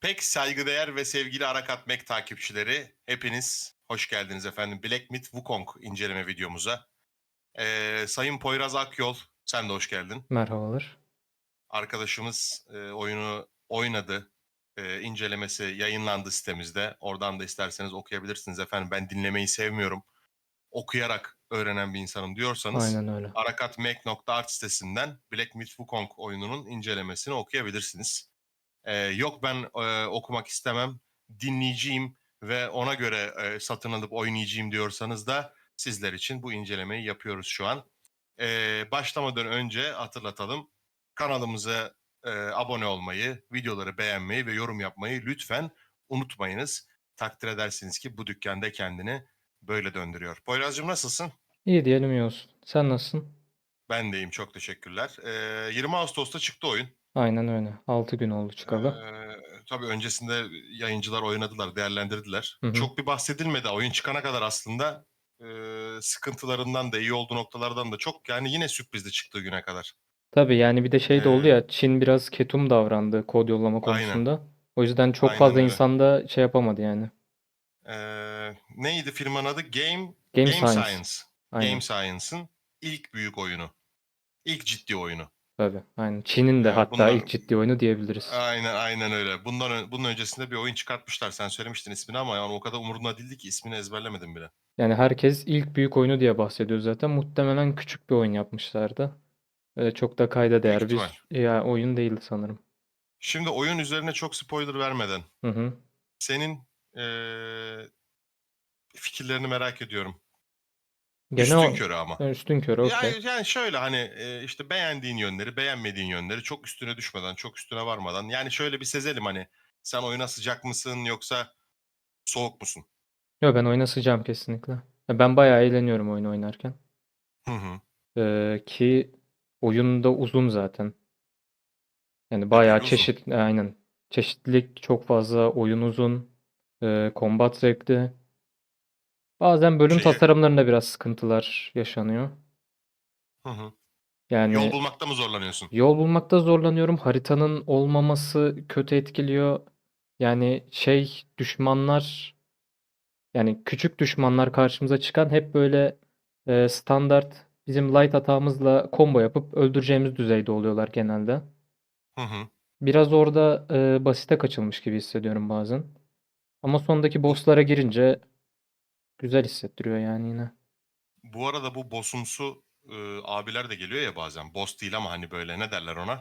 Pek saygıdeğer ve sevgili Arakat Mek takipçileri, hepiniz hoş geldiniz efendim. Black Myth Wukong inceleme videomuza. Ee, Sayın Poyraz Akyol, sen de hoş geldin. Merhabalar. Arkadaşımız e, oyunu oynadı. E, incelemesi yayınlandı sitemizde. Oradan da isterseniz okuyabilirsiniz efendim. Ben dinlemeyi sevmiyorum. Okuyarak öğrenen bir insanım diyorsanız Aynen öyle. arakatmek.art sitesinden Black Myth Wukong oyununun incelemesini okuyabilirsiniz. Ee, yok ben e, okumak istemem, dinleyeceğim ve ona göre e, satın alıp oynayacağım diyorsanız da sizler için bu incelemeyi yapıyoruz şu an. Ee, başlamadan önce hatırlatalım. Kanalımıza e, abone olmayı, videoları beğenmeyi ve yorum yapmayı lütfen unutmayınız. Takdir edersiniz ki bu dükkanda kendini böyle döndürüyor. Poyraz'cığım nasılsın? İyi diyelim iyi olsun. Sen nasılsın? Ben deyim çok teşekkürler. Ee, 20 Ağustos'ta çıktı oyun. Aynen öyle. 6 gün oldu çıkalı. Ee, tabii öncesinde yayıncılar oynadılar, değerlendirdiler. Hı hı. Çok bir bahsedilmedi oyun çıkana kadar aslında. Ee, sıkıntılarından da iyi olduğu noktalardan da çok yani yine sürprizdi çıktığı güne kadar. Tabii yani bir de şey de oldu ya Çin biraz ketum davrandı kod yollama Aynen. konusunda. O yüzden çok Aynen fazla öyle. insan da şey yapamadı yani. Ee, neydi firmanın adı? Game Game Game Science. Science. Aynen. Game Science'ın ilk büyük oyunu. İlk ciddi oyunu. Tabii. Aynen. Çin'in de Evet, hatta bunlar- ilk ciddi oyunu diyebiliriz. Aynen aynen öyle. Bundan ön- bunun öncesinde bir oyun çıkartmışlar. Sen söylemiştin ismini ama yani o kadar umurumda değildi ki ismini ezberlemedim bile. Yani herkes ilk büyük oyunu diye bahsediyor zaten. Muhtemelen küçük bir oyun yapmışlardı. Öyle çok da kayda değer bir ya, oyun değildi sanırım. Şimdi oyun üzerine çok spoiler vermeden Hı hı. senin eee, fikirlerini merak ediyorum. Gene Üstün körü ama. üstün körü okey. Yani, yani şöyle hani e, işte beğendiğin yönleri, beğenmediğin yönleri çok üstüne düşmeden, çok üstüne varmadan. Yani şöyle bir sezelim hani sen oyuna sıcak mısın yoksa soğuk musun? Yo ben oyuna sıcağım kesinlikle. Ben bayağı eğleniyorum oyunu oynarken. Hı hı. Ee, ki oyun da uzun zaten. Yani bayağı uzun. çeşit aynen. Çeşitlilik çok fazla, oyun uzun, ee, combat zevkli. Bazen bölüm Şeye- tasarımlarında biraz sıkıntılar yaşanıyor. Hı hı. Yani Yol bulmakta mı zorlanıyorsun? Yol bulmakta zorlanıyorum. Haritanın olmaması kötü etkiliyor. Yani şey düşmanlar yani küçük düşmanlar karşımıza çıkan hep böyle e, standart bizim light atağımızla combo yapıp öldüreceğimiz düzeyde oluyorlar genelde. Hı hı. Biraz orada e, basite kaçılmış gibi hissediyorum bazen. Ama sondaki bosslara girince güzel hissettiriyor yani yine. Bu arada bu bossumsu e, abiler de geliyor ya bazen. Boss değil ama hani böyle ne derler ona?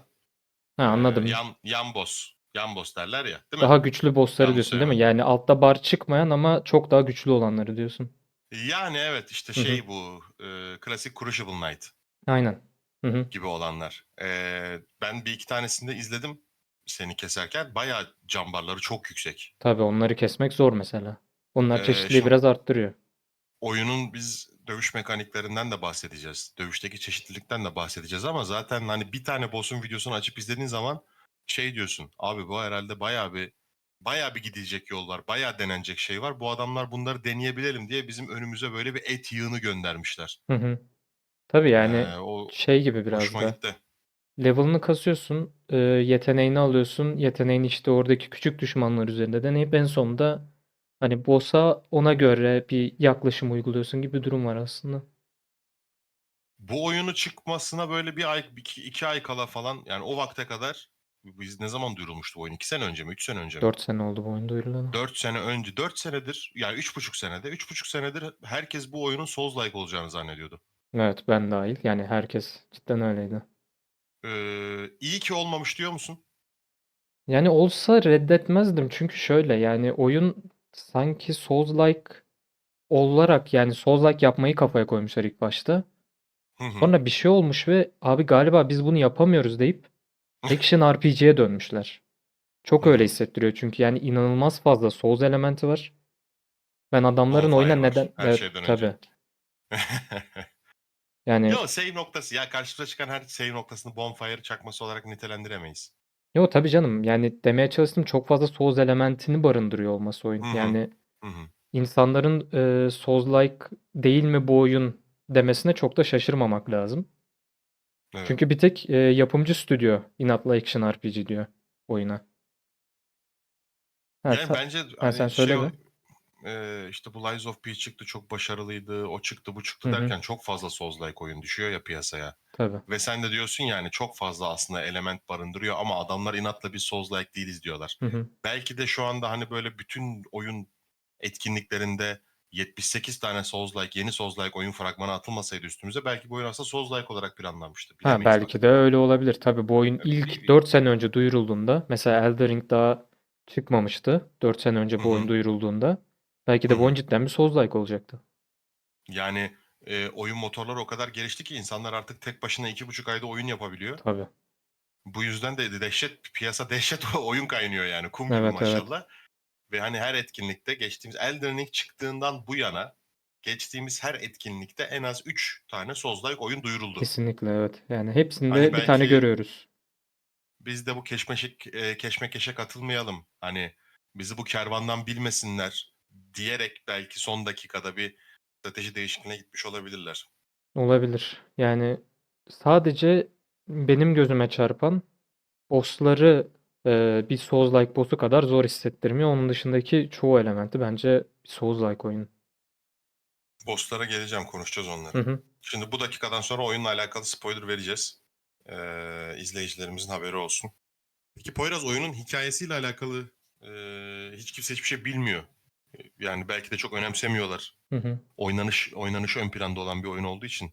Ha anladım. yan, yan boss. Yan boss derler ya değil mi? Daha güçlü bossları Yanlış diyorsun değil mi? Yani altta bar çıkmayan ama çok daha güçlü olanları diyorsun. Yani evet işte Hı hı. şey bu e, klasik Crucible Knight. Aynen. Hı hı. gibi olanlar. Ee, ben bir iki tanesini de izledim seni keserken. Bayağı cambarları çok yüksek. Tabii onları kesmek zor mesela. Onlar Ee, çeşitliliği şimdi- biraz arttırıyor. Oyunun biz dövüş mekaniklerinden de bahsedeceğiz. Dövüşteki çeşitlilikten de bahsedeceğiz ama zaten hani bir tane boss'un videosunu açıp izlediğin zaman şey diyorsun. Abi bu herhalde bayağı bir bayağı bir gidilecek yol var. Bayağı denenecek şey var. Bu adamlar bunları deneyebilelim diye bizim önümüze böyle bir et yığını göndermişler. Hı hı. Tabii yani Ee, o şey gibi biraz hoşuma da. gitti. Level'ını kasıyorsun, e, yeteneğini alıyorsun. Yeteneğini işte oradaki küçük düşmanlar üzerinde deneyip en sonunda hani boss'a ona göre bir yaklaşım uyguluyorsun gibi bir durum var aslında. Bu oyunu çıkmasına böyle bir ay, iki, iki ay kala falan yani o vakte kadar biz ne zaman duyurulmuştu bu oyun? İki sene önce mi? Üç sene önce mi? 4 sene oldu bu oyun duyurulalı. Dört sene önce. Dört senedir yani üç buçuk senede. Üç buçuk senedir herkes bu oyunun Souls-like olacağını zannediyordu. Evet ben dahil. Yani herkes cidden öyleydi. Ee, iyi ki olmamış diyor musun? Yani olsa reddetmezdim çünkü şöyle yani oyun sanki Souls-like olarak yani Souls-like yapmayı kafaya koymuşlar ilk başta. Hı hı. Sonra bir şey olmuş ve abi galiba biz bunu yapamıyoruz deyip Action RPG'ye dönmüşler. Çok öyle hissettiriyor çünkü yani inanılmaz fazla Souls elementi var. Ben adamların oyuna Bonfire var, neden her evet şeyden tabii. önce. Yani Yo save noktası ya karşımıza çıkan her save noktasını bonfire çakması olarak nitelendiremeyiz. Yo tabii canım yani demeye çalıştım çok fazla Souls elementini barındırıyor olması oyun. Hı hı. Yani Hı hı. insanların e, Souls-like değil mi bu oyun demesine çok da şaşırmamak lazım. Evet. Çünkü bir tek e, yapımcı stüdyo inatla Action RPG diyor oyuna. Ha, Yani ta- bence ha, sen hani şey söyle o- be. E, işte bu Lies of P çıktı çok başarılıydı. O çıktı bu çıktı Hı derken çok fazla Souls-like oyun düşüyor ya piyasaya. Tabii. Ve sen de diyorsun yani çok fazla aslında element barındırıyor ama adamlar inatla biz Souls-like değiliz diyorlar. Hı hı. Belki de şu anda hani böyle bütün oyun etkinliklerinde 78 tane Souls-like, yeni Souls-like oyun fragmanı atılmasaydı üstümüze belki bu oyun aslında Souls-like olarak planlanmıştı. Ha Bilemeyiz belki bak. de öyle olabilir. Tabii bu oyun bir- ilk 4 sene önce duyurulduğunda mesela Elden Ring daha çıkmamıştı. 4 sene önce bu oyun hı. duyurulduğunda belki de Hı bu hı. oyun cidden bir Souls-like olacaktı. Yani e, oyun motorları o kadar gelişti ki insanlar artık tek başına iki buçuk ayda oyun yapabiliyor. Tabii. Bu yüzden de dehşet piyasa dehşet oyun kaynıyor yani kum gibi Evet, evet. maşallah. Ve hani her etkinlikte geçtiğimiz Elden Ring çıktığından bu yana geçtiğimiz her etkinlikte en az 3 tane Souls-like oyun duyuruldu. Kesinlikle evet. Yani hepsinde Hani bir tane belki- görüyoruz. Biz de bu keşmeşek, e, keşmekeşe katılmayalım. Hani bizi bu kervandan bilmesinler diyerek belki son dakikada bir strateji değişikliğine gitmiş olabilirler. Olabilir. Yani sadece benim gözüme çarpan bossları e, bir Souls-like boss'u kadar zor hissettirmiyor. Onun dışındaki çoğu elementi bence bir Souls-like oyun. Bosslara geleceğim konuşacağız onları. Hı hı. Şimdi bu dakikadan sonra oyunla alakalı spoiler vereceğiz. Ee, izleyicilerimizin haberi olsun. Peki Poyraz oyunun hikayesiyle alakalı e, hiç kimse hiçbir şey bilmiyor. Yani belki de çok önemsemiyorlar. Hı hı. Oynanış oynanışı ön planda olan bir oyun olduğu için.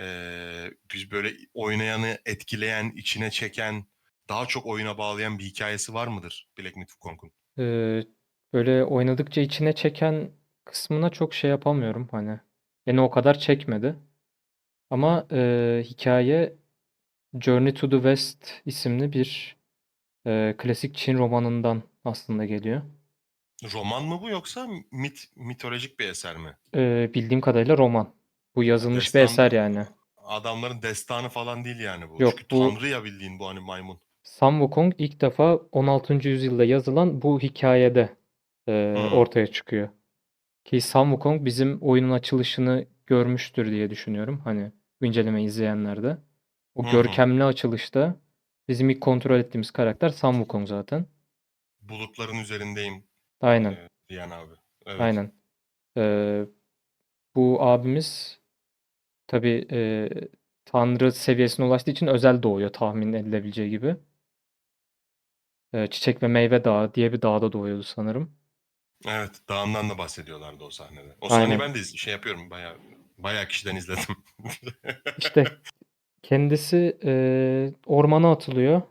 Ee, biz böyle oynayanı etkileyen, içine çeken, daha çok oyuna bağlayan bir hikayesi var mıdır Black Myth Wukong'un? Ee, böyle oynadıkça içine çeken kısmına çok şey yapamıyorum hani. Beni o kadar çekmedi. Ama e, hikaye Journey to the West isimli bir e, klasik Çin romanından aslında geliyor. Roman mı bu yoksa mit, mitolojik bir eser mi? E, bildiğim kadarıyla roman. Bu yazılmış bir Destan- eser yani. Adamların destanı falan değil yani bu. Yok, Çünkü bu- tanrı ya bildiğin bu hani maymun. Sun Wukong ilk defa 16. yüzyılda yazılan bu hikayede e, Hmm. ortaya çıkıyor. Ki Sun Wukong bizim oyunun açılışını görmüştür diye düşünüyorum. Hani inceleme izleyenler de. O hı. görkemli açılışta bizim ilk kontrol ettiğimiz karakter Sun Wukong zaten. Bulutların üzerindeyim Aynen, e, diyen abi. Evet. aynen. Ee, bu abimiz tabii e, Tanrı seviyesine ulaştığı için özel doğuyor tahmin edilebileceği gibi. Ee, Çiçek ve Meyve Dağı diye bir dağda doğuyordu sanırım. Evet, dağından da bahsediyorlardı o sahnede. O Aynen. sahneyi ben de iz- şey yapıyorum bayağı bayağı kişiden izledim. İşte kendisi e, ormana atılıyor.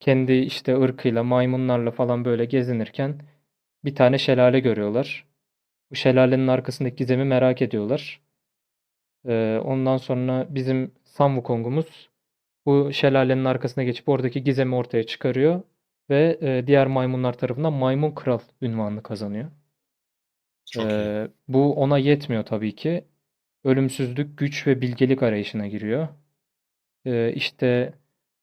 Kendi işte ırkıyla, maymunlarla falan böyle gezinirken bir tane şelale görüyorlar. Bu şelalenin arkasındaki gizemi merak ediyorlar. E, ondan sonra bizim Sun Wukong'umuz bu şelalenin arkasına geçip oradaki gizemi ortaya çıkarıyor ve e, diğer maymunlar tarafından Maymun Kral ünvanını kazanıyor. Ee, bu ona yetmiyor tabii ki. Ölümsüzlük, güç ve bilgelik arayışına giriyor. Ee, işte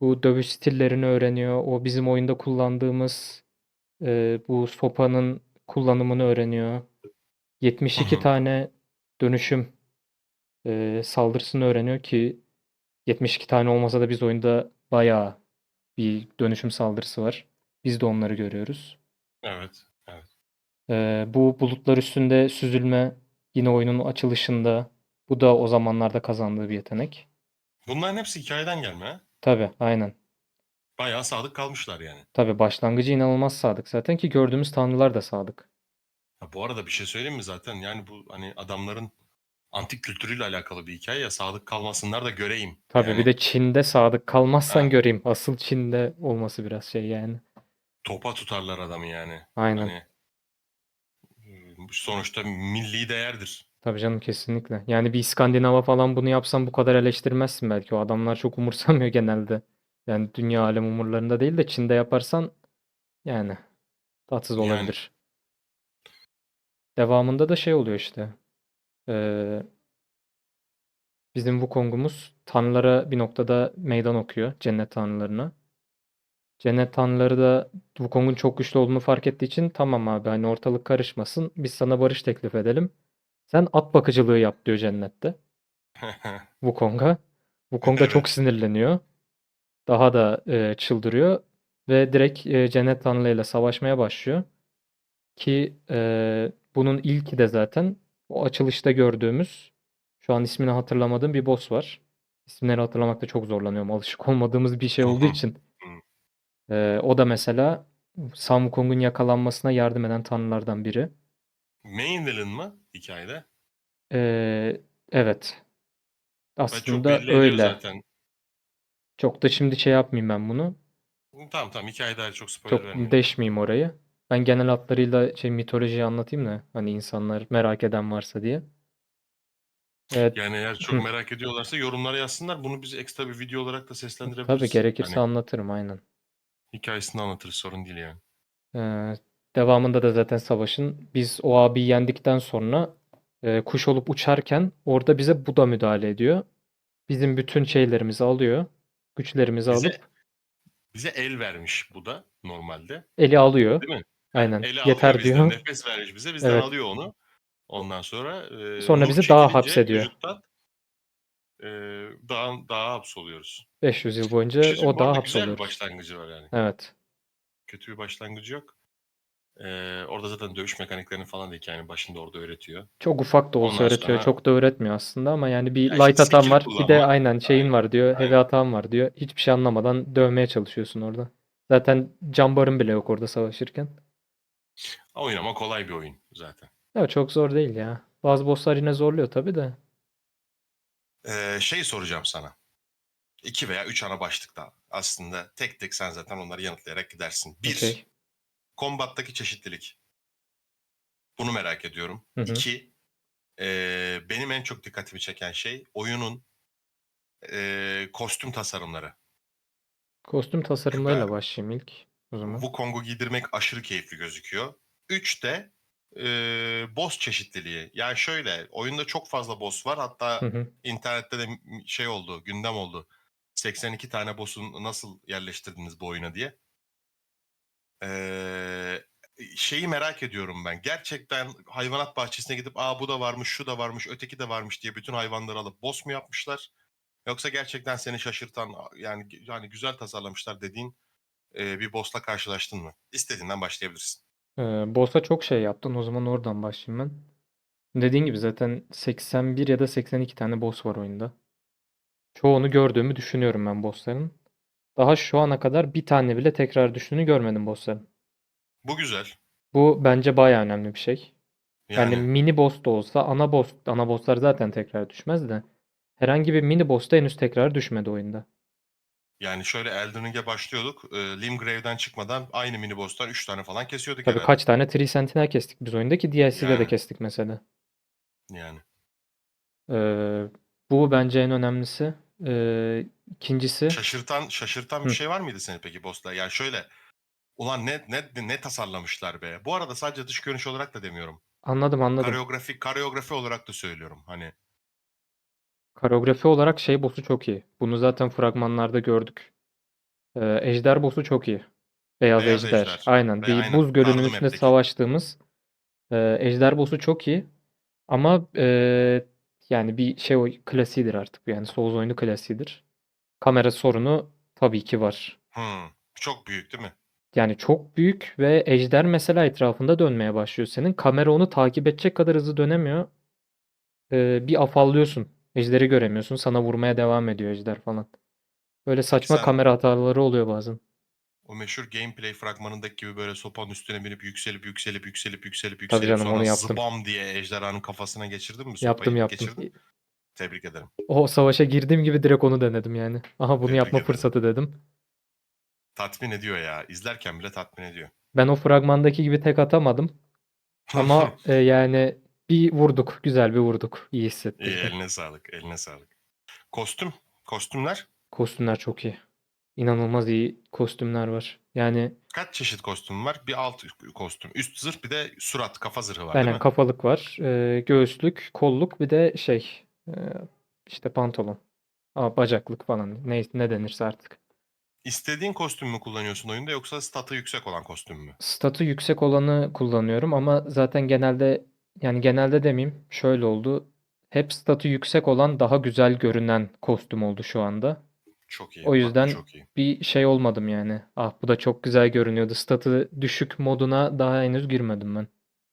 bu dövüş stillerini öğreniyor. O bizim oyunda kullandığımız e, bu sopanın kullanımını öğreniyor. 72 Hı hı. tane dönüşüm e, saldırısını öğreniyor ki 72 tane olmasa da biz oyunda bayağı bir dönüşüm saldırısı var. Biz de onları görüyoruz. Evet. Evet. Ee, bu bulutlar üstünde süzülme yine oyunun açılışında. Bu da o zamanlarda kazandığı bir yetenek. Bunların hepsi hikayeden gelme. Tabii, aynen. Bayağı sadık kalmışlar yani. Tabii başlangıcı inanılmaz sadık zaten ki gördüğümüz tanrılar da sadık. Ha, bu arada bir şey söyleyeyim mi zaten? Yani bu hani adamların antik kültürüyle alakalı bir hikaye ya sadık kalmasınlar da göreyim. Tabii Yani bir de Çin'de sadık kalmazsan Ha. göreyim. Asıl Çin'de olması biraz şey yani. topa tutarlar adamı yani. Aynen. Hani e, sonuçta milli değerdir. Tabii canım kesinlikle. Yani bir İskandinav'a falan bunu yapsan bu kadar eleştirmezsin belki. O adamlar çok umursamıyor genelde. Yani dünya alem umurlarında değil de Çin'de yaparsan yani tatsız Yani. olabilir. Devamında da şey oluyor işte. Ee, bizim Wukong'umuz tanrılara bir noktada meydan okuyor. Cennet tanrılarına. Cennet tanrıları da Wukong'un çok güçlü olduğunu fark ettiği için tamam abi hani ortalık karışmasın. Biz sana barış teklif edelim. Sen at bakıcılığı yap diyor cennette. Wukong'a. Wukong da çok sinirleniyor. Daha da e, çıldırıyor ve direkt e, cennet tanrılarıyla savaşmaya başlıyor. Ki e, bunun ilki de zaten o açılışta gördüğümüz şu an ismini hatırlamadığım bir boss var. İsimleri hatırlamakta çok zorlanıyorum. Alışık olmadığımız bir şey olduğu için. E, o da mesela Sam Wukong'un yakalanmasına yardım eden tanrılardan biri. Main villain mı hikayede? E, evet. Aslında öyle. zaten. Çok da şimdi şey yapmayayım ben bunu. Tamam tamam hikayede dair çok spoiler Çok vermeyeyim. deşmeyeyim orayı. Ben genel hatlarıyla şey mitolojiyi anlatayım da hani insanlar merak eden varsa diye. Evet, Yani eğer Hı. çok merak ediyorlarsa yorumlara yazsınlar. Bunu biz ekstra bir video olarak da tabii seslendirebiliriz. gerekirse Hani anlatırım aynen. hikayesini anlatırız sorun değil yani. Ee, devamında da zaten savaşın biz o abiyi yendikten sonra e, kuş olup uçarken orada bize Buda müdahale ediyor. Bizim bütün şeylerimizi alıyor. Güçlerimizi Bize alıp bize el vermiş bu da normalde. eli alıyor. Değil mi? Aynen. Eli Yeter alıyor diyor. nefes vermiş bize. Bizden Evet. alıyor onu. Ondan sonra e, Sonra bizi daha hapsediyor. vücuttan e, daha daha hapsoluyoruz. 500 yıl boyunca o daha arada güzel bir başlangıcı var yani. Evet. Kötü bir başlangıcı yok. E, orada zaten dövüş mekaniklerini falan da hikayenin başında orada öğretiyor. Çok ufak da olsa Ondan öğretiyor. sonra Çok da öğretmiyor aslında ama yani bir ya işte light atan var. Bir de kullanma. aynen şeyin Aynen. var diyor. Heavy atan var diyor. Hiçbir şey anlamadan dövmeye çalışıyorsun orada. Zaten can barın bile yok orada savaşırken. Oyun ama kolay bir oyun zaten. Evet çok zor değil ya. Bazı bosslar yine zorluyor tabii de. E, şey soracağım sana. İki veya üç ana başlıkta aslında tek tek sen zaten onları yanıtlayarak gidersin. Bir, Okey. Kombattaki çeşitlilik. Bunu merak ediyorum. Hı hı. İki, eee, benim en çok dikkatimi çeken şey oyunun eee, kostüm tasarımları. Kostüm tasarımlarıyla başlayayım ilk o zaman. Wukong'u giydirmek aşırı keyifli gözüküyor. Üç de eee, boss çeşitliliği. Yani şöyle, oyunda çok fazla boss var. Hı Hatta hı. internette de şey oldu, gündem oldu. 82 tane boss'u nasıl yerleştirdiniz bu oyuna diye. Şeyi merak ediyorum ben. Gerçekten hayvanat bahçesine gidip aa bu da varmış, şu da varmış, öteki de varmış diye bütün hayvanları alıp boss mu yapmışlar? Yoksa gerçekten seni şaşırtan yani yani güzel tasarlamışlar dediğin eee, bir boss'la karşılaştın mı? İstediğinden başlayabilirsin. Ee, boss'a çok şey yaptın. O zaman oradan başlayayım ben. Dediğin gibi zaten 81 ya da 82 tane boss var oyunda. Çoğunu gördüğümü düşünüyorum ben bossların. Daha şu ana kadar bir tane bile tekrar düştüğünü görmedim bossların. Bu güzel. Bu bence bayağı önemli bir şey. Yani Yani mini boss da olsa ana boss, ana bosslar zaten tekrar düşmez de herhangi bir mini boss da henüz tekrar düşmedi oyunda. yani şöyle Elden Ring'e başlıyorduk. Eee, Limgrave'den çıkmadan aynı mini boss'tan 3 tane falan kesiyorduk Tabii herhalde. kaç tane Tree Sentinel kestik biz oyundaki DLC'de de Yani kestik mesela. yani. Ee, bu bence en önemlisi. Ee, ikincisi Şaşırtan şaşırtan bir hı, şey var mıydı seni peki boss'la? Yani şöyle ulan ne ne ne tasarlamışlar be. Bu arada sadece dış görünüş olarak da demiyorum. anladım anladım. Koreografi koreografi olarak da söylüyorum. Hani Koreografi olarak şey boss'u çok iyi. Bunu zaten fragmanlarda gördük. Ee, Ejder boss'u çok iyi. Beyaz Beyaz Ejder. Ejder. Aynen. Ve Bir aynen buz gölünün üstünde Map'teki. savaştığımız e, Ejder boss'u çok iyi. Ama e, yani bir şey o klasiğidir artık. Yani Souls oyunu klasiğidir. Kamera sorunu tabii ki var. Hmm, çok büyük değil mi? Yani çok büyük ve ejder mesela etrafında dönmeye başlıyor senin. Kamera onu takip edecek kadar hızlı dönemiyor. Ee, bir afallıyorsun. Ejderi göremiyorsun. Sana vurmaya devam ediyor ejder falan. Böyle saçma sen kamera hataları oluyor bazen. O meşhur gameplay fragmanındaki gibi böyle sopanın üstüne binip yükselip yükselip yükselip yükselip Tabii yükselip canım onu sonra yaptım. zıbam diye ejderhanın kafasına geçirdin mi Yaptım sopayı? yaptım. Geçirdin. Tebrik ederim. O savaşa girdiğim gibi direkt onu denedim yani. Aha bunu Tebrik yapma ederim. fırsatı dedim. Tatmin ediyor ya. İzlerken bile tatmin ediyor. Ben o fragmandaki gibi tek atamadım. Ama e, yani bir vurduk. Güzel bir vurduk. İyi İyi hissettirdi. eline sağlık. Eline sağlık. Kostüm. Kostümler. Kostümler çok iyi. İnanılmaz iyi kostümler var. Yani Kaç çeşit kostüm var? Bir alt kostüm. Üst zırh bir de surat, kafa zırhı var değil aynen mi? kafalık var. e, göğüslük, kolluk bir de şey e, işte pantolon. Aa, bacaklık falan. Ne, ne denirse artık. İstediğin kostüm mü kullanıyorsun oyunda yoksa statı yüksek olan kostüm mü? Statü yüksek olanı kullanıyorum ama zaten genelde yani genelde demeyeyim şöyle oldu. Hep statü yüksek olan daha güzel görünen kostüm oldu şu anda. Çok iyi. O Bak yüzden çok iyi. bir şey olmadım yani. Ah bu da çok güzel görünüyordu. Statı düşük moduna daha henüz girmedim ben.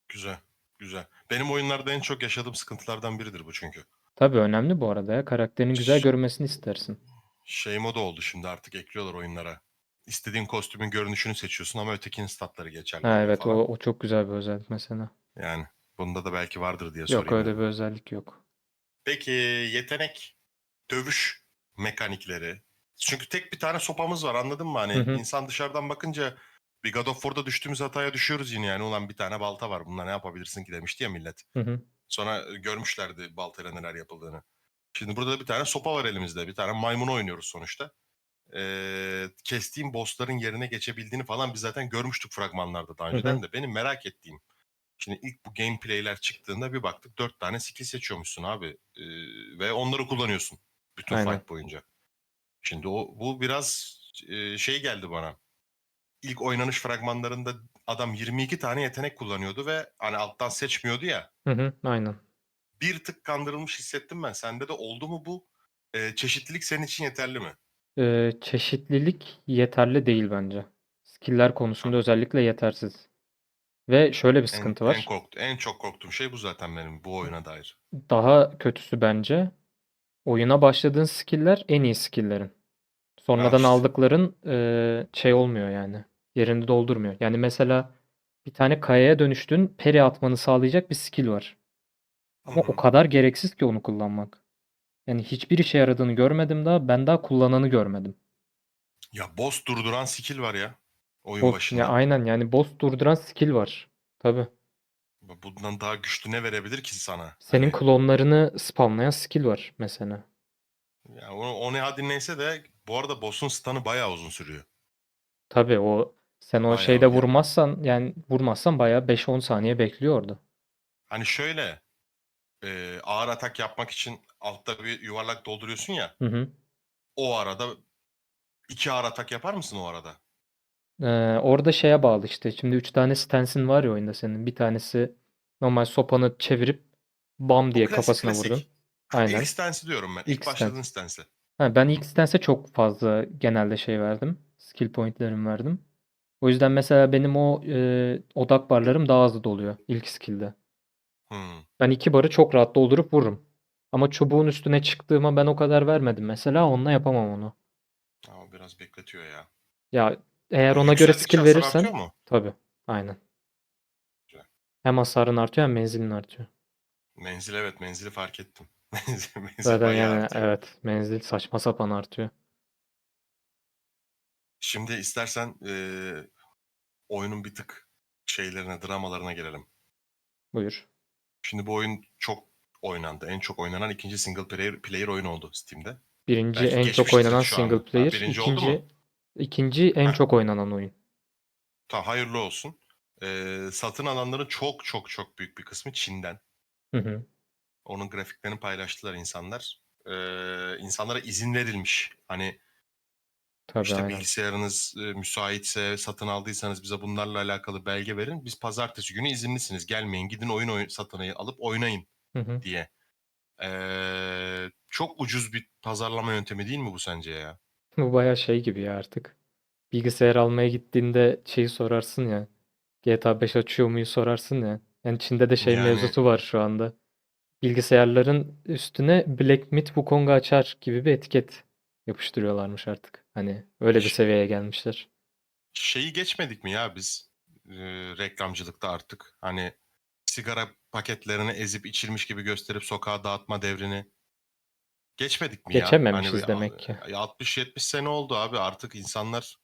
Güzel. Güzel. Benim oyunlarda en çok yaşadığım sıkıntılardan biridir bu çünkü. Tabii önemli bu arada ya. Karakterin güzel görünmesini istersin. Şey modu oldu şimdi artık ekliyorlar oyunlara. İstediğin kostümün görünüşünü seçiyorsun ama ötekinin statları geçerli Ha evet o, falan. o çok güzel bir özellik mesela. Yani bunda da belki vardır diye Yok sorayım öyle dedim. bir özellik yok. Peki yetenek, dövüş mekanikleri. Çünkü tek bir tane sopamız var anladın mı? Hani Hı hı. insan dışarıdan bakınca bir God of War'da düştüğümüz hataya düşüyoruz yine yani. Ulan bir tane balta var bununla ne yapabilirsin ki demişti ya millet. Hı hı. Sonra görmüşlerdi baltayla neler yapıldığını. Şimdi burada da bir tane sopa var elimizde. Bir tane maymunu oynuyoruz sonuçta. Ee, kestiğim bossların yerine geçebildiğini falan biz zaten görmüştük fragmanlarda daha Hı hı. önceden de. Benim merak ettiğim. Şimdi ilk bu gameplay'ler çıktığında bir baktık dört tane skill seçiyormuşsun abi. Ee, ve onları kullanıyorsun bütün Aynen. fight boyunca. Şimdi o bu biraz e, şey geldi bana. İlk oynanış fragmanlarında adam 22 tane yetenek kullanıyordu ve hani alttan seçmiyordu ya. Hı hı. Aynen. Bir tık kandırılmış hissettim ben. Sende de oldu mu bu? Ee, çeşitlilik senin için yeterli mi? Ee, çeşitlilik yeterli değil bence. Skill'ler konusunda özellikle yetersiz. Ve şöyle bir En, sıkıntı en var. korktu, en çok korktuğum şey bu zaten benim bu oyuna dair. Daha kötüsü bence oyuna başladığın skill'ler en iyi skill'lerin. Sonradan işte. aldıkların eee, şey olmuyor yani. Yerini doldurmuyor. Yani mesela bir tane kayaya dönüştüğün peri atmanı sağlayacak bir skill var. Ama o kadar gereksiz ki onu kullanmak. Yani hiçbir işe yaradığını görmedim daha. Ben daha kullananı görmedim. Ya boss durduran skill var ya oyun Boss, ya başında. aynen yani boss durduran skill var. Tabii. Bundan daha güçlü ne verebilir ki sana? Senin Hani klonlarını spamlayan skill var mesela. ya o, o ne hadi neyse de bu arada boss'un stun'ı bayağı uzun sürüyor. Tabii o sen o Bayağı şeyde ya. vurmazsan yani vurmazsan bayağı 5-10 saniye bekliyor orada. Hani şöyle e, ağır atak yapmak için altta bir yuvarlak dolduruyorsun ya. Hı hı. O arada iki ağır atak yapar mısın o arada? Ee, orada şeye bağlı işte. Şimdi 3 tane stance'in var ya oyunda senin. Bir tanesi normal sopanı çevirip bam diye klasik kafasına klasik. vurdun. Aynen. ilk stance'i diyorum ben. İlk İlk başladığın stance'i. Ha, ben ilk stance'e çok fazla genelde şey verdim. Skill point'lerimi verdim. O yüzden mesela benim o e, odak barlarım daha hızlı doluyor ilk skill'de. Hmm. Ben iki barı çok rahat doldurup vururum. Ama çubuğun üstüne çıktığıma ben o kadar vermedim mesela. Onunla yapamam onu. Ama biraz bekletiyor ya. Ya eğer O ona göre skill verirsen tabii. Aynen. Hem hasarın artıyor hem menzilin artıyor. Menzil evet menzili fark ettim. Menzil, menzil Zaten bayağı yani artıyor. evet menzil saçma sapan artıyor. Şimdi istersen eee, oyunun bir tık şeylerine, dramalarına gelelim. Buyur. Şimdi bu oyun çok oynandı. En çok oynanan ikinci single player, player oyun oldu Steam'de. Birinci Belki en çok oynanan single anda. Ha, player. birinci oldu İkinci mu? ikinci en Ha, çok oynanan oyun. tamam hayırlı olsun. Eee, satın alanların çok çok çok büyük bir kısmı Çin'den. Hı hı. Onun grafiklerini paylaştılar insanlar. Eee insanlara izin verilmiş. Hani Tabii işte aynen. bilgisayarınız e, müsaitse, satın aldıysanız bize bunlarla alakalı belge verin. Biz pazartesi günü izinlisiniz. Gelmeyin, gidin oyun oyn satın alıp oynayın Hı hı. diye. Eee, çok ucuz bir pazarlama yöntemi değil mi bu sence ya? Bu bayağı şey gibi ya artık. Bilgisayar almaya gittiğinde şeyi sorarsın ya. GTA 5 açıyor muyu sorarsın ya. Yani Çin'de de şey Yani mevzusu var şu anda. Bilgisayarların üstüne Black Myth Wukong'u açar gibi bir etiket yapıştırıyorlarmış artık. Hani öyle bir ş- seviyeye gelmişler. şeyi geçmedik mi ya biz e, reklamcılıkta artık? Hani sigara paketlerini ezip içilmiş gibi gösterip sokağa dağıtma devrini geçmedik mi ya? Hani Geçememişiz demek ki. 60-70 sene oldu abi artık insanlar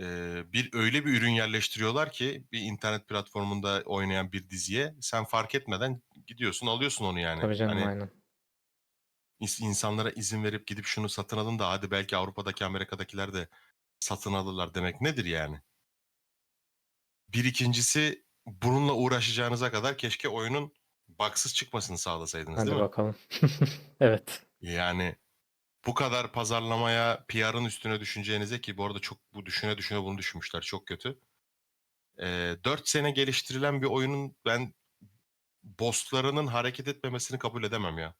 e, bir öyle bir ürün yerleştiriyorlar ki bir internet platformunda oynayan bir diziye sen fark etmeden gidiyorsun alıyorsun onu yani. Tabii canım Hani aynen. ins- insanlara izin verip gidip şunu satın alın da hadi belki Avrupa'daki Amerika'dakiler de satın alırlar demek nedir yani? Bir ikincisi bununla uğraşacağınıza kadar keşke oyunun baksız çıkmasını sağlasaydınız Hadi değil mi? bakalım. Evet. Yani bu kadar pazarlamaya, PR'ın üstüne düşüneceğinize ki bu arada çok bu düşüne düşüne bunu düşünmüşler çok kötü. Ee, 4 sene geliştirilen bir oyunun ben bosslarının hareket etmemesini kabul edemem ya.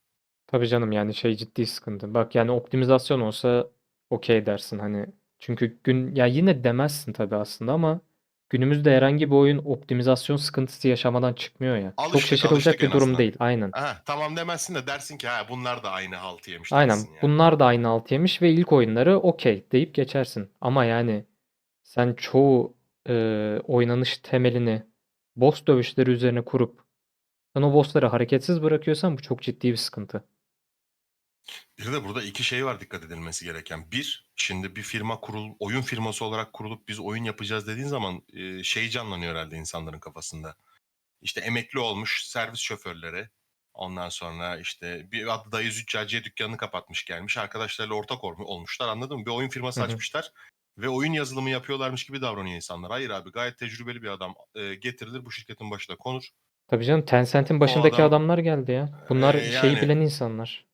Tabii canım yani şey ciddi sıkıntı. Bak yani optimizasyon olsa okey dersin hani. Çünkü gün ya yine demezsin tabii aslında ama günümüzde herhangi bir oyun optimizasyon sıkıntısı yaşamadan çıkmıyor ya. Çok Alıştık, şaşırılacak alıştık bir en durum azından. değil. Aynen. Ha, tamam demezsin de dersin ki ha bunlar da aynı haltı yemiş Aynen. dersin yani. Bunlar da aynı alt yemiş ve ilk oyunları okey deyip geçersin. Ama yani sen çoğu e, oynanış temelini boss dövüşleri üzerine kurup sen o bossları hareketsiz bırakıyorsan bu çok ciddi bir sıkıntı. Bir de burada iki şey var dikkat edilmesi gereken. Bir, şimdi bir firma kurul, oyun firması olarak kurulup biz oyun yapacağız dediğin zaman e, şey canlanıyor herhalde insanların kafasında. İşte emekli olmuş servis şoförleri. Ondan sonra işte bir adı dayı züccaciye dükkanını kapatmış gelmiş. Arkadaşlarıyla ortak ol- olmuşlar anladın mı? Bir oyun firması Hı hı. açmışlar. Ve oyun yazılımı yapıyorlarmış gibi davranıyor insanlar. Hayır abi gayet tecrübeli bir adam e, getirilir bu şirketin başına konur. Tabii canım Tencent'in başındaki adam- adamlar geldi ya. Bunlar şeyi yani- bilen insanlar.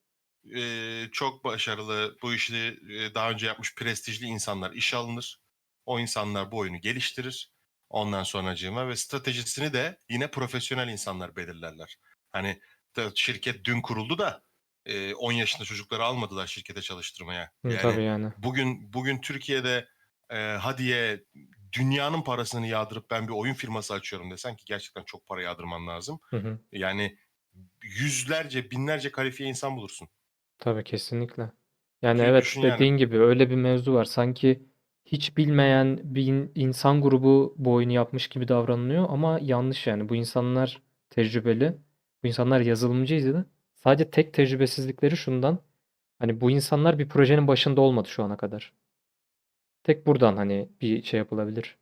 E, çok başarılı, bu işi e, daha önce yapmış prestijli insanlar işe alınır. O insanlar bu oyunu geliştirir. Ondan sonracığıma ve stratejisini de yine profesyonel insanlar belirlerler. Hani şirket dün kuruldu da e, 10 yaşında çocukları almadılar şirkete çalıştırmaya. Yani tabii yani. bugün bugün Türkiye'de e, hadiye dünyanın parasını yağdırıp ben bir oyun firması açıyorum desen ki gerçekten çok para yağdırman lazım. Hı hı. Yani yüzlerce, binlerce kalifiye insan bulursun. Tabii kesinlikle. Yani Ki evet düşün yani. dediğin gibi öyle bir mevzu var. Sanki hiç bilmeyen bir in- insan grubu bu oyunu yapmış gibi davranılıyor ama yanlış yani. Bu insanlar tecrübeli. Bu insanlar yazılımcıydı. Sadece tek tecrübesizlikleri şundan. Hani bu insanlar bir projenin başında olmadı şu ana kadar. Tek buradan hani bir şey yapılabilir.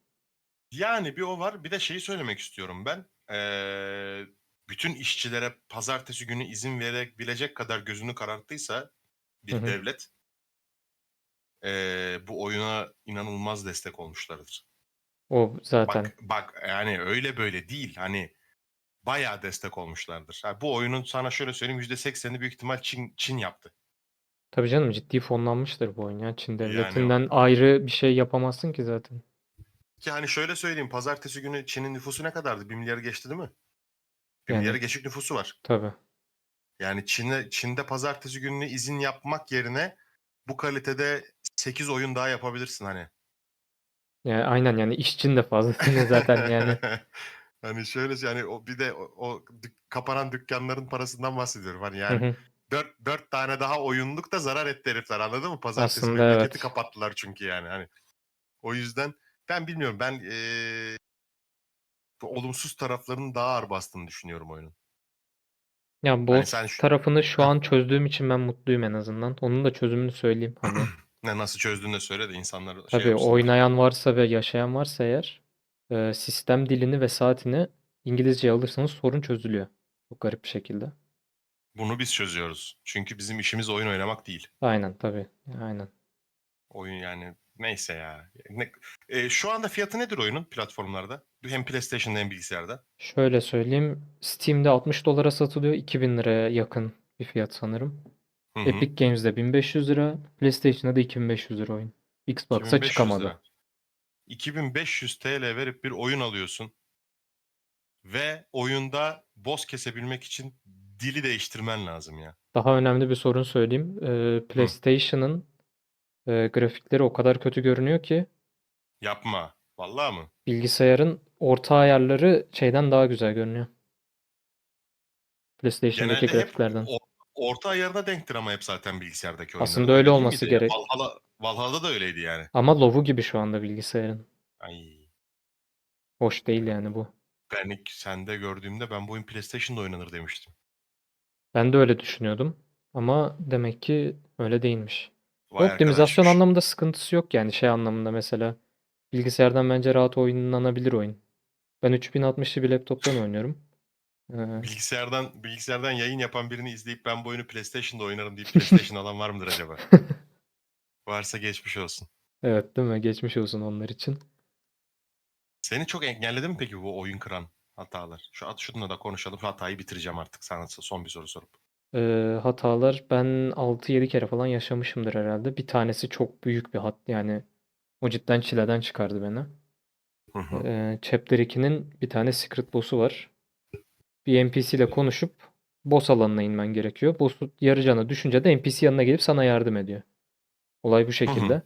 Yani bir o var. Bir de şeyi söylemek istiyorum ben. Ee, bütün işçilere pazartesi günü izin verebilecek kadar gözünü kararttıysa bir Hı hı. devlet ee, bu oyuna inanılmaz destek olmuşlardır. O zaten. Bak bak yani öyle böyle değil. Hani bayağı destek olmuşlardır. Ha, bu oyunun sana şöyle söyleyeyim %80'i büyük ihtimal Çin, Çin yaptı. Tabii canım ciddi fonlanmıştır bu oyun ya. Çin Yani devletinden ayrı bir şey yapamazsın ki zaten. Ki hani şöyle söyleyeyim pazartesi günü Çin'in nüfusu ne kadardı? Bir milyarı geçti değil mi? Yani- milyarı geçik nüfusu var. Tabii. Yani Çin'e Çin'de pazartesi günü izin yapmak yerine bu kalitede 8 oyun daha yapabilirsin hani. Yani aynen yani iş için de fazla zaten yani. hani şöyle yani o bir de o, o kapanan dükkanların parasından bahsediyorum. Hani yani. 4 4 tane daha oyunluk da zarar etti herifler anladın mı? Pazartesi Aslında memleketi evet. kapattılar çünkü yani hani. O yüzden ben bilmiyorum ben bu olumsuz taraflarının daha ağır bastığını düşünüyorum oyunun. Ya Hani boss sen şu- tarafını şu an çözdüğüm için ben mutluyum en azından. Onun da çözümünü söyleyeyim hani. ne nasıl çözdüğünü de söyle de insanlar şey Tabii yapsınlar. oynayan varsa ve yaşayan varsa eğer e, sistem dilini ve saatini İngilizceye alırsanız sorun çözülüyor. Çok garip bir şekilde. Bunu biz çözüyoruz. Çünkü bizim işimiz oyun oynamak değil. Aynen tabii. Aynen. Oyun yani neyse ya. Ne, e, şu anda fiyatı nedir oyunun platformlarda? Hem PlayStation'da hem bilgisayarda. Şöyle söyleyeyim. Steam'de 60 dolara satılıyor. 2000 liraya yakın bir fiyat sanırım. Hı hı. Epic Games'de 1500 lira. PlayStation'da da 2500 lira oyun. Xbox'a 2500 çıkamadı. lira. 2500 TL verip bir oyun alıyorsun. Ve oyunda boss kesebilmek için dili değiştirmen lazım ya. Daha önemli bir sorun söyleyeyim. Ee, PlayStation'ın e, grafikleri o kadar kötü görünüyor ki Yapma. Vallahi mı? bilgisayarın orta ayarları şeyden daha güzel görünüyor. PlayStation'daki Genelde hep grafiklerden. o- orta ayarına denktir ama hep zaten bilgisayardaki oyunlar. Aslında öyle değil olması miydi gerek. Valhalla, Valhalla'da da öyleydi yani. Ama lovu gibi şu anda bilgisayarın. Ay. Hoş değil yani bu. Ben ilk sende gördüğümde ben bu oyun PlayStation'da oynanır demiştim. Ben de öyle düşünüyordum. Ama demek ki öyle değilmiş. Vay Optimizasyon arkadaşmış. anlamında sıkıntısı yok yani şey anlamında mesela. Bilgisayardan bence rahat oynanabilir oyun. Ben 3060'lı bir laptoptan oynuyorum. Ee, Bilgisayardan bilgisayardan yayın yapan birini izleyip ben bu oyunu PlayStation'da oynarım deyip PlayStation alan var mıdır acaba? Varsa geçmiş olsun. evet değil mi? Geçmiş olsun onlar için. Seni çok engelledi mi peki bu oyun kıran hatalar? Şu şununla da konuşalım. Hatayı bitireceğim artık sana son bir soru sorup. Ee, hatalar ben 6-7 kere falan yaşamışımdır herhalde. Bir tanesi çok büyük bir hat yani o cidden çileden çıkardı beni. Hı hı. Ee, Chapter 2'nin bir tane secret boss'u var. Bir NPC ile konuşup boss alanına inmen gerekiyor. Boss'u yarı cana düşünce de NPC yanına gelip sana yardım ediyor. Olay bu şekilde.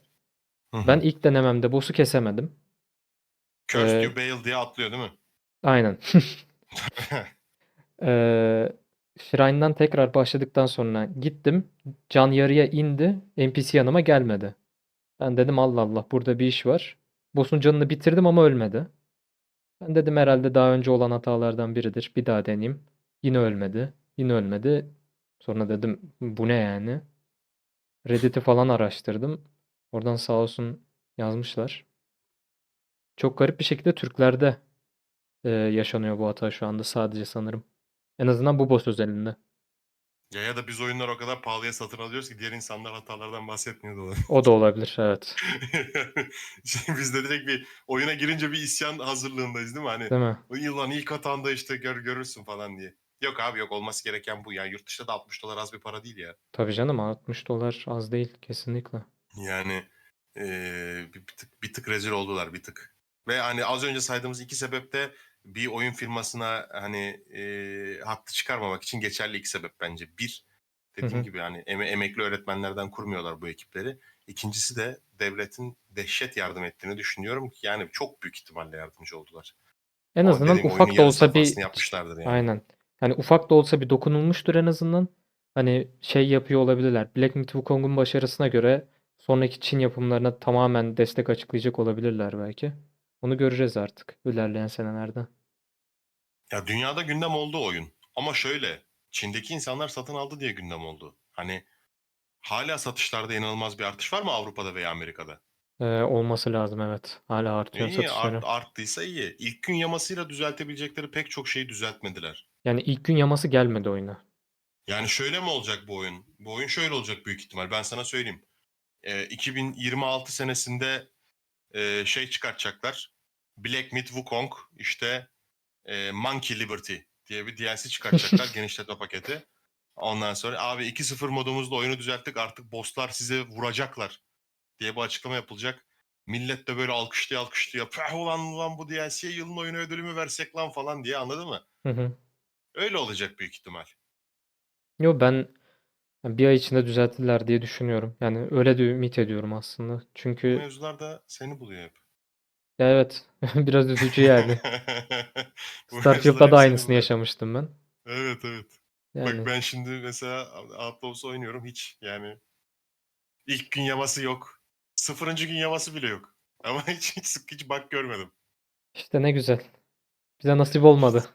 Hı hı. Ben ilk denememde boss'u kesemedim. Curse Ee, you bail diye atlıyor değil mi? Aynen. Ee, Shrine'dan tekrar başladıktan sonra gittim. Can yarıya indi. NPC yanıma gelmedi. Ben dedim Allah Allah burada bir iş var. Boss'un canını bitirdim ama ölmedi. Ben dedim herhalde daha önce olan hatalardan biridir. Bir daha deneyeyim. Yine ölmedi. Yine ölmedi. Sonra dedim bu ne yani? Reddit'i falan araştırdım. Oradan sağ olsun yazmışlar. Çok garip bir şekilde Türklerde e, yaşanıyor bu hata şu anda sadece sanırım. En azından bu boss özelinde. ya ya da biz oyunlar o kadar pahalıya satın alıyoruz ki diğer insanlar hatalardan bahsetmiyor da olabilir. O da olabilir evet. Şimdi biz de direkt bir oyuna girince bir isyan hazırlığındayız değil mi? Hani Değil mi? yılan ilk hatanda işte gör, görürsün falan diye. Yok abi yok olması gereken bu. Yani yurt dışında da 60 dolar az bir para değil ya. Tabii canım 60 dolar az değil kesinlikle. Yani bir, bir tık bir tık rezil oldular bir tık. Ve hani az önce saydığımız iki sebep de bir oyun firmasına hani eee haklı çıkarmamak için geçerli iki sebep bence. Bir dediğim hı. gibi hani eme- emekli öğretmenlerden kurmuyorlar bu ekipleri. İkincisi de devletin dehşet yardım ettiğini düşünüyorum yani çok büyük ihtimalle yardımcı oldular. En Ama azından dediğim ufak da olsa bir yapmışlardır yani. aynen. Yani ufak da olsa bir dokunulmuştur en azından. Hani şey yapıyor olabilirler. Black Myth Wukong'un başarısına göre sonraki Çin yapımlarına tamamen destek açıklayacak olabilirler belki. Onu göreceğiz artık ilerleyen senelerde. Ya dünyada gündem oldu oyun. Ama şöyle Çin'deki insanlar satın aldı diye gündem oldu. Hani hala satışlarda inanılmaz bir artış var mı Avrupa'da veya Amerika'da? Ee, olması lazım evet. Hala artıyor İyi satışları. art, arttıysa iyi. İlk gün yamasıyla düzeltebilecekleri pek çok şeyi düzeltmediler. Yani ilk gün yaması gelmedi oyuna. Yani şöyle mi olacak bu oyun? Bu oyun şöyle olacak büyük ihtimal. Ben sana söyleyeyim. Ee, 2026 senesinde e, şey çıkartacaklar. Black Myth Wukong işte e, Monkey Liberty diye bir DLC çıkartacaklar genişletme paketi. Ondan sonra abi 2.0 modumuzda oyunu düzelttik artık bosslar size vuracaklar diye bir açıklama yapılacak. Millet de böyle alkışlıyor alkışlıyor. Peh ulan ulan bu DLC'ye yılın oyunu ödülü mü versek lan falan diye anladın mı? Hı hı. Öyle olacak büyük ihtimal. Yo ben bir ay içinde düzeltirler diye düşünüyorum. Yani öyle de ümit ediyorum aslında. Bu Çünkü mevzular da seni buluyor hep. ya evet biraz üzücü yani. Bu mevzular Starfield'da hep da seni aynısını buluyor. yaşamıştım ben. Evet evet. Yani Bak ben şimdi mesela Outlaws oynuyorum hiç yani ilk gün yaması yok. Sıfırıncı gün yaması bile yok. Ama hiç hiç, sık- hiç bug görmedim. işte ne güzel. Bize nasip olmadı.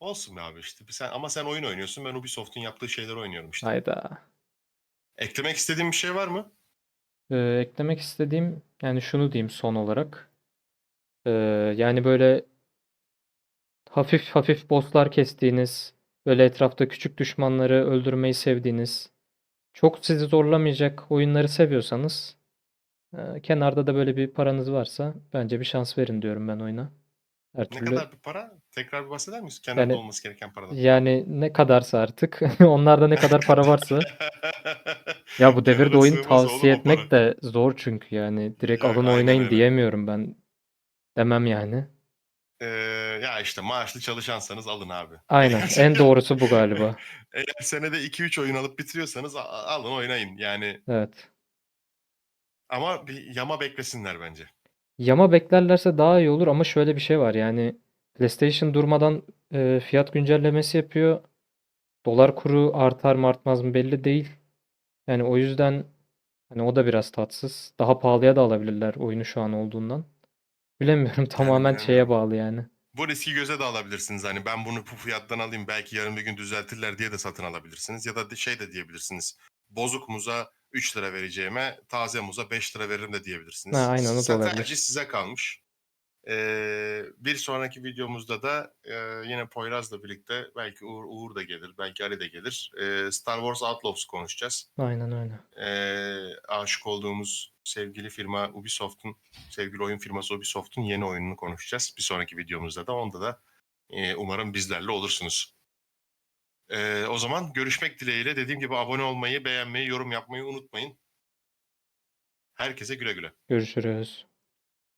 Olsun be abi işte. Sen, ama sen oyun oynuyorsun. Ben Ubisoft'un yaptığı şeyleri oynuyorum işte. Hayda. Eklemek istediğin bir şey var mı? Ee, eklemek istediğim yani şunu diyeyim son olarak. Ee, yani böyle hafif hafif bosslar kestiğiniz, böyle etrafta küçük düşmanları öldürmeyi sevdiğiniz, çok sizi zorlamayacak oyunları seviyorsanız, e, kenarda da böyle bir paranız varsa bence bir şans verin diyorum ben oyuna. Her Ne türlü kadar bir para? Tekrar bir bahseder misin? Kenarda yani olması gereken paradan. yani ne kadarsa artık onlarda ne kadar para varsa ya bu devirde Kenara oyun sığmaz oğlum tavsiye o para. etmek de zor çünkü yani direkt Yok, alın aynen oynayın öyle. diyemiyorum ben. Demem yani. Ee, ya işte maaşlı çalışansanız alın abi. Aynen. En doğrusu bu galiba. Eğer senede 2-3 oyun alıp bitiriyorsanız a- alın oynayın. Yani Evet. ama bir yama beklesinler bence. Yama beklerlerse daha iyi olur ama şöyle bir şey var yani PlayStation durmadan e, fiyat güncellemesi yapıyor. Dolar kuru artar mı artmaz mı belli değil. Yani o yüzden hani o da biraz tatsız. Daha pahalıya da alabilirler oyunu şu an olduğundan. Bilemiyorum tamamen şeye bilemiyorum. bağlı yani. Bu riski göze de alabilirsiniz. Hani ben bunu bu fiyattan alayım belki yarın bir gün düzeltirler diye de satın alabilirsiniz. Ya da şey de diyebilirsiniz. Bozuk muza 3 lira vereceğime taze muza 5 lira veririm de diyebilirsiniz. Ha, aynen o da Size- olabilir. Tercih size kalmış. Ee, bir sonraki videomuzda da e, yine Poyraz'la birlikte belki Uğur, Uğur da gelir, belki Ali de gelir. Ee, Star Wars Outlaws konuşacağız. Aynen öyle. Ee, aşık olduğumuz sevgili firma Ubisoft'un, sevgili oyun firması Ubisoft'un yeni oyununu konuşacağız. Bir sonraki videomuzda da onda da e, umarım bizlerle olursunuz. Ee, o zaman görüşmek dileğiyle dediğim gibi abone olmayı, beğenmeyi, yorum yapmayı unutmayın. Herkese güle güle. Görüşürüz.